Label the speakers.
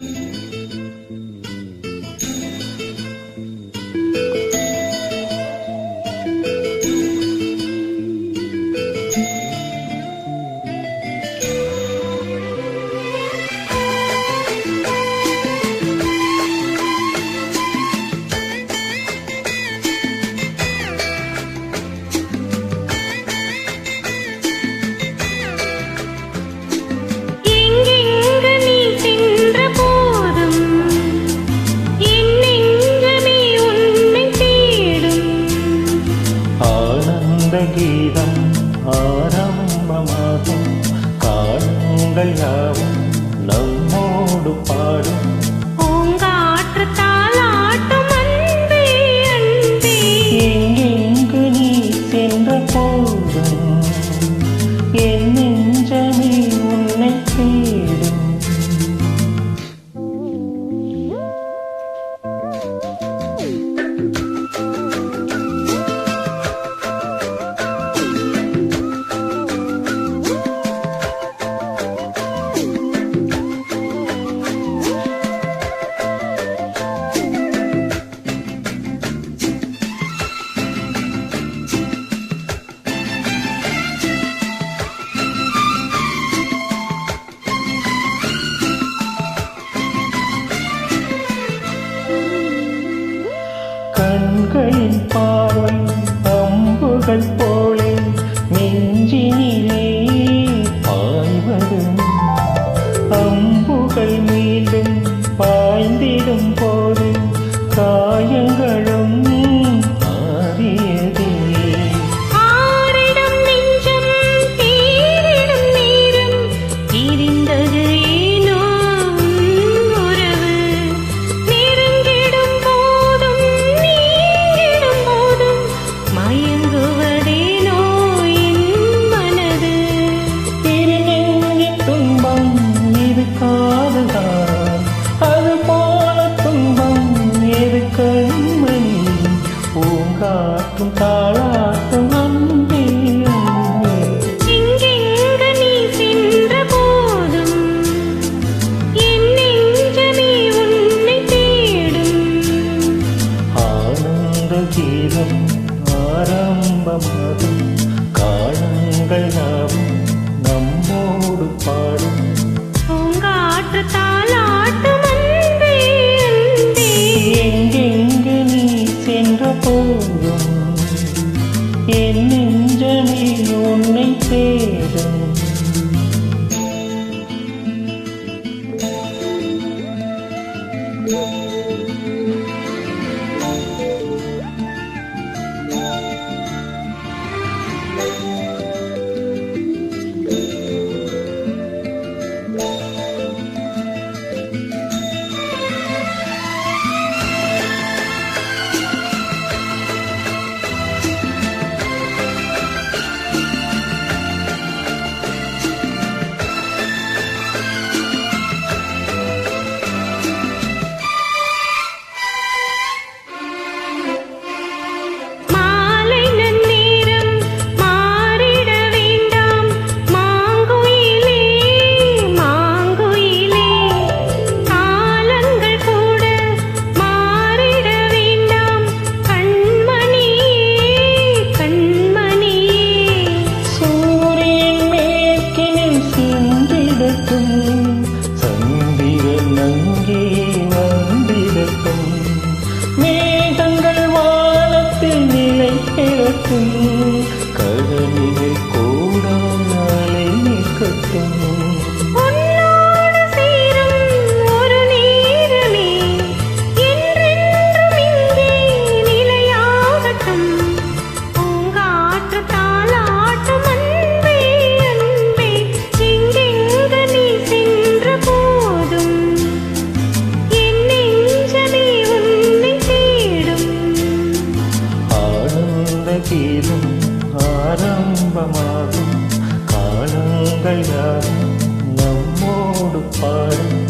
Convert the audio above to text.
Speaker 1: Mm-hmm. கீதம் ஆரம்பமாகும். காலங்கள் யாவும் நம்மோடு பாடும். el. கம்பமாகும் காலங்கள் யாவும் நம்மோடு பாடும். உங்க ஆற்றத்தால் ஆட்டும்
Speaker 2: எங்கெங்கு நீ சென்ற போதும் என் நெஞ்சமே உன்னை தே
Speaker 1: Aku தீரும் ஆரம்பமாகும். காலங்கள் யாரும் நம்மோடு பாடும்.